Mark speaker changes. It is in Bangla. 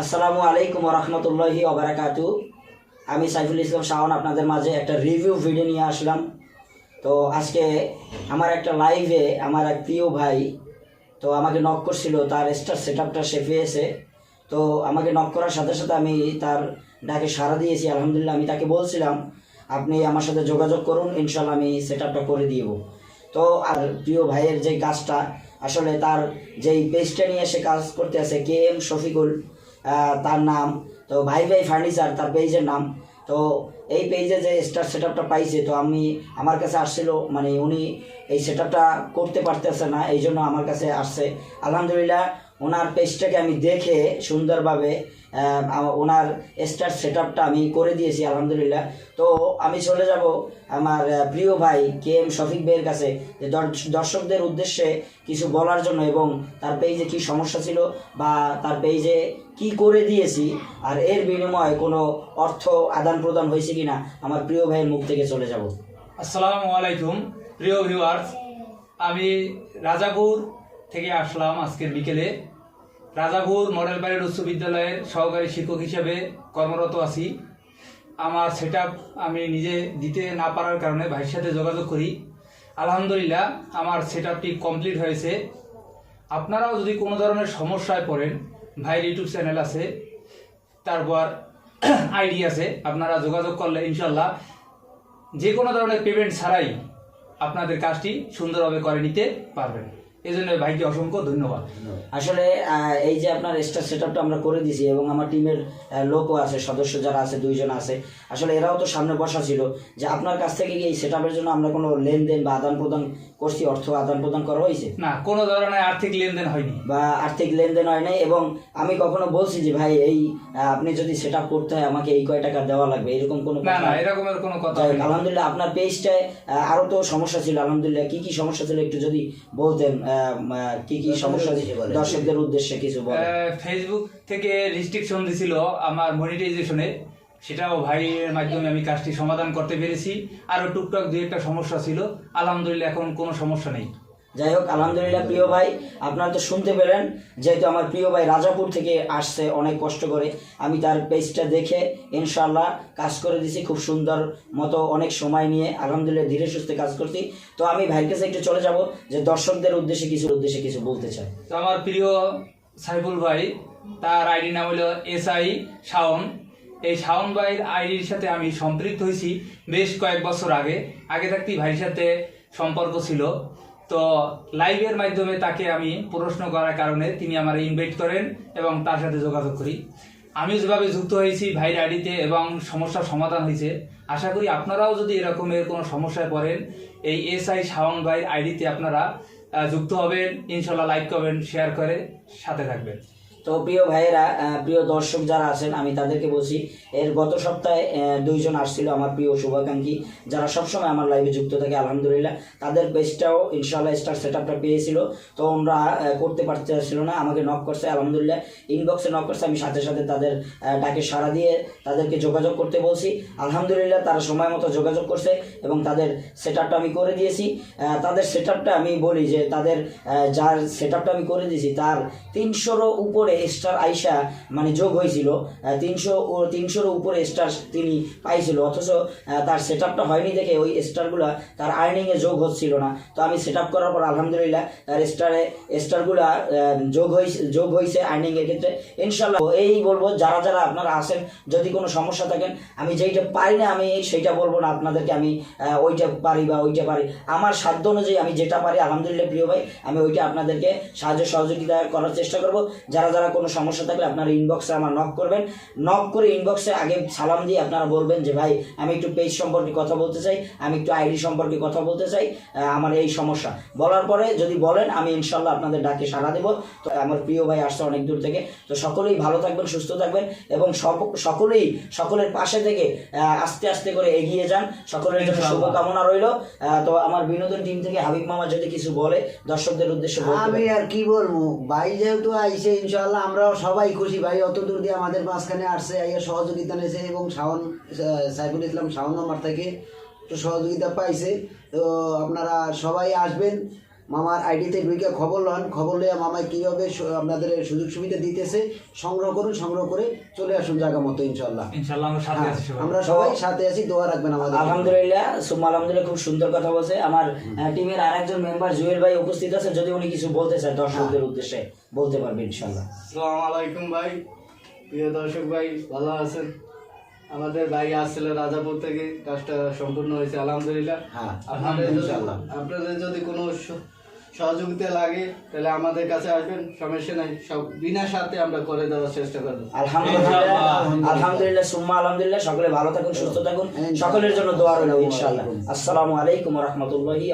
Speaker 1: আসসালামু আলাইকুম রহমতুল্লাহি ওবরাকাতু। আমি সাইফুল ইসলাম শাওন, আপনাদের মাঝে একটা রিভিউ ভিডিও নিয়ে আসলাম। তো আজকে আমার একটা লাইভে আমার এক প্রিয় ভাই, তো আমাকে নক করছিল, তার স্টার সেট আপটা সে পেয়েছে। তো আমাকে নক করার সাথে সাথে আমি তার ডাকে সাড়া দিয়েছি, আলহামদুলিল্লাহ আমি তাকে বলছিলাম, আপনি আমার সাথে যোগাযোগ করুন ইনশাল্লাহ আমি সেট আপটা করে দিব। তো আর প্রিয় ভাইয়ের যে কাজটা, আসলে তার যেই পেজটা নিয়ে সে কাজ করতে আছে, কে এম শফিকুল তার নাম, তো ভাই ভাই ফার্নিচার তার পেজের নাম। তো এই পেজে যে স্টার সেট আপটা পাইছে, তো আমি আমার কাছে আসছিল মানে উনি এই সেট করতে পারতেছে না এই জন্য আমার কাছে আসছে। আলহামদুলিল্লাহ ওনার পেজটাকে আমি দেখে সুন্দরভাবে ওনার স্টার সেট আপটা আমি করে দিয়েছি, আলহামদুলিল্লাহ। তো আমি চলে যাব আমার প্রিয় ভাই কে এম শফিক ভাইয়ের কাছে দর্শকদের উদ্দেশ্যে কিছু বলার জন্য এবং তার পেজে কি সমস্যা ছিল বা তার পেজে কি করে দিয়েছি আর এর বিনিময়ে কোনো অর্থ আদান প্রদান হয়েছে কিনা, আমার প্রিয় ভাইয়ের মুখ থেকে চলে যাব।
Speaker 2: আসসালামু আলাইকুম, প্রিয় ভিউয়ার্স আমি রাজাপুর থেকে আসলাম আজকের বিকেলে। রাজাপুর মডেল প্যারেড উচ্চ বিদ্যালয়ের সহকারী শিক্ষক হিসেবে কর্মরত আছি। আমার সেট আমি নিজে দিতে না পারার কারণে ভাইয়ের সাথে যোগাযোগ করি। আলহামদুলিল্লাহ, আমার সেট কমপ্লিট হয়েছে। আপনারাও যদি কোনো ধরনের সমস্যায় পড়েন, ভাইয়ের ইউটিউব চ্যানেল আছে তারপর আইডি আছে, আপনারা যোগাযোগ করলে ইনশাল্লাহ যে কোনো ধরনের পেমেন্ট ছাড়াই আপনাদের কাজটি সুন্দরভাবে করে নিতে পারবেন। এই জন্য ভাইকে অসংখ্য ধন্যবাদ।
Speaker 1: আসলে এই যে আপনার স্টার সেট আমরা করে দিছি এবং আমার টিমের লোকও আছে সদস্য যারা আছে দুইজন আছে আসলে এরাও তো সামনে বসা ছিল যে আপনার কাছ থেকে এই সেট জন্য আমরা কোনো লেনদেন বা আদান প্রদান করছি অর্থ আদান প্রদান করা হয়েছে?
Speaker 2: না কোনো ধরনের আর্থিক লেনদেন হয়নি।
Speaker 1: বা আর্থিক লেনদেন হয় নাই এবং আমি কখনো বলছি যে ভাই এই আপনি যদি সেট আপ করতে হয় আমাকে এই কয় টাকা দেওয়া লাগবে? এরকম কোনো
Speaker 2: না
Speaker 1: কথা
Speaker 2: না এরকমের কোনো কথা।
Speaker 1: আলহামদুলিল্লাহ আপনার পেজটায় আহ, আরও তো সমস্যা ছিল। আলহামদুলিল্লাহ কি কি সমস্যা ছিল একটু যদি বলতেন কি কি সমস্যা দর্শকদের উদ্দেশ্যে কিছু বলেন।
Speaker 2: আহ, ফেসবুক থেকে রেস্ট্রিকশন দিছিল আমার মনিটাইজেশনে সেটাও ভাইয়ের মাধ্যমে আমি কাজটি সমাধান করতে পেরেছি। আরও টুকটাক দুই একটা সমস্যা ছিল। আলহামদুলিল্লাহ এখন কোনো সমস্যা নেই।
Speaker 1: যাই হোক, আলহামদুলিল্লাহ প্রিয় ভাই, আপনারা তো শুনতে পেলেন, যেহেতু আমার প্রিয় ভাই রাজাপুর থেকে আসছে, অনেক কষ্ট করে। আমি তার পেজটা দেখে ইনশাল্লাহ কাজ করে দিছি, খুব সুন্দর মতো অনেক সময় নিয়ে। আলহামদুলিল্লাহ ধীরে সুস্থে কাজ করছি। তো আমি ভাইয়ের কাছে একটু চলে যাব, যে দর্শকদের উদ্দেশ্যে কিছু উদ্দেশ্যে কিছু বলতে চাই।
Speaker 2: তো আমার প্রিয় সাইফুল ভাই, তার আইডি নাম হলো এস আই শাওন। এই শাওন ভাইয়ের আইডির সাথে আমি সম্পৃক্ত হয়েছি বেশ কয়েক বছর আগে। আগে থাকতেই ভাইয়ের সাথে সম্পর্ক ছিল। তো লাইভের মাধ্যমে তাকে আমি প্রশ্ন করার কারণে তিনি আমার ইনভাইট করেন এবং তার সাথে যোগাযোগ করি। আমি যেভাবে যুক্ত হয়েছি ভাইয়ের আইডিতে এবং সমস্যার সমাধান হয়েছে, আশা করি আপনারাও যদি এরকমের কোনো সমস্যায় পড়েন, এই এস আই শাওন ভাইয়ের আইডিতে আপনারা যুক্ত হবেন, ইনশাল্লাহ লাইক করবেন শেয়ার করে সাথে থাকবেন।
Speaker 1: তো প্রিয় ভাইয়েরা প্রিয় দর্শক যারা আছেন আমি তাদেরকে বলছি এর গত সপ্তাহে দুইজন আসছিল আমার প্রিয় শুভাকাঙ্ক্ষী যারা সবসময় আমার লাইভে যুক্ত থাকে আলহামদুলিল্লাহ। তাদের পেজটাও ইনশাল্লাহ স্টার সেট আপটা পেয়েছিল। তো আহ, করতে পারতেছিল না আমাকে নক করছে আলহামদুলিল্লাহ। ইনবক্সে নক করছে আমি সাথে সাথে তাদের ডাকে সাড়া দিয়ে তাদেরকে যোগাযোগ করতে বলছি। আলহামদুলিল্লাহ তারা সময় মতো যোগাযোগ করছে এবং তাদের সেট আমি করে দিয়েছি। তাদের সেট আমি বলি যে তাদের যার সেট আপটা আমি করে দিয়েছি তার তিনশোরও উপরে স্টার আইসা মানে যোগ হয়েছিল তিনশো ও তিনশোর উপরে স্টার তিনি পাইছিল, অথচ তার সেট আপটা হয়নি দেখে ওই স্টারগুলো তার আর্নিংয়ে যোগ হচ্ছিল না। তো আমি সেট আপ করার পর আলহামদুলিল্লাহ তার স্টারে স্টারগুলো যোগ হয়েছে যোগ হয়েছে আর্নিংয়ের ক্ষেত্রে। ইনশাল্লাহ এই বলব, যারা যারা আপনারা আসেন যদি কোনো সমস্যা থাকেন, আমি যেইটা পারি না আমি সেইটা বলব না, আপনাদেরকে আমি ওইটা পারি বা ওইটা পারি। আমার সাধ্য অনুযায়ী আমি যেটা পারি, আলহামদুলিল্লাহ প্রিয় ভাই, আমি ওইটা আপনাদেরকে সাহায্য সহযোগিতা করার চেষ্টা করব। যারা কোনো সমস্যা থাকলে আপনারা ইনবক্সে আমার নক করবেন। নক করে ইনবক্সে আগে সালাম দিয়ে আপনারা বলবেন যে ভাই আমি একটু পেজ সম্পর্কে কথা বলতে চাই আমি একটু আইডি সম্পর্কে কথা বলতে চাই আমার এই সমস্যা। বলার পরে যদি বলেন আমি ইনশাল্লাহ আপনাদের ডাকে সাড়া দেবো। তো আমার প্রিয় ভাই আসছে অনেক দূর থেকে। তো সকলেই ভালো থাকবেন সুস্থ থাকবেন এবং সকলেই সকলের পাশে থেকে আস্তে আস্তে করে এগিয়ে যান। সকলের জন্য শুভকামনা রইল। তো আমার বিনোদন টিম থেকে হাবিব মামা যদি কিছু বলে দর্শকদের উদ্দেশ্যে
Speaker 3: আমি আর কি বলব? ভাই যেহেতু আইসে ইনশাল্লাহ আমরাও সবাই খুশি, ভাই। অত দূর দিয়ে আমাদের মাঝখানে আসছে, আইয়া সহযোগিতা নিয়েছে এবং শাওন সাইফুল ইসলাম শাওন আমার থেকে সহযোগিতা পাইছে। তো আপনারা সবাই আসবেন। মামার আইডিতে ঢুকে খবর লন খবর লইয়া মামায় কীভাবে আপনাদের সুযোগ সুবিধা দিতেছে সংগ্রহ করুন সংগ্রহ করে চলে আসুন জায়গা মতো ইনশাল্লাহ
Speaker 2: আমরা
Speaker 3: হ্যাঁ,
Speaker 2: আছি সবাই।
Speaker 3: সাথে আছি দোয়া রাখবেন আমাদের
Speaker 1: আলহামদুলিল্লাহ সুম্মা আলহামদুলিল্লাহ খুব সুন্দর কথা বলছে। আমার টিমের আরেকজন মেম্বার জুয়েল ভাই উপস্থিত আছে যদি উনি কিছু বলতে চান দর্শকদের উদ্দেশ্যে বলতে পারবে ইনশাল্লাহ
Speaker 4: আসসালামু আলাইকুম ভাই প্রিয় দর্শক ভাই ভালো আছেন? আমাদের ভাই আসছিল রাজাপুর থেকে কাজটা সম্পূর্ণ হয়েছে আলহামদুলিল্লাহ।
Speaker 3: হ্যাঁ
Speaker 4: আপনাদের যদি আপনাদের যদি কোনো সহযোগিতা লাগে তাহলে আমাদের কাছে আসবেন সমস্যা নাই। সব বিনা সাথে আমরা করে দেওয়ার চেষ্টা করব।
Speaker 1: আলহামদুলিল্লাহ আলহামদুলিল্লাহ সুম্মা আলহামদুলিল্লাহ। সকলে ভালো থাকুন সুস্থ থাকুন। সকলের জন্য দোয়া রইল
Speaker 3: আসসালামু
Speaker 1: ইনশাআল্লাহ।
Speaker 3: আলাইকুম।
Speaker 1: আসসালামু আলাইকুম রহমতুল্লাহি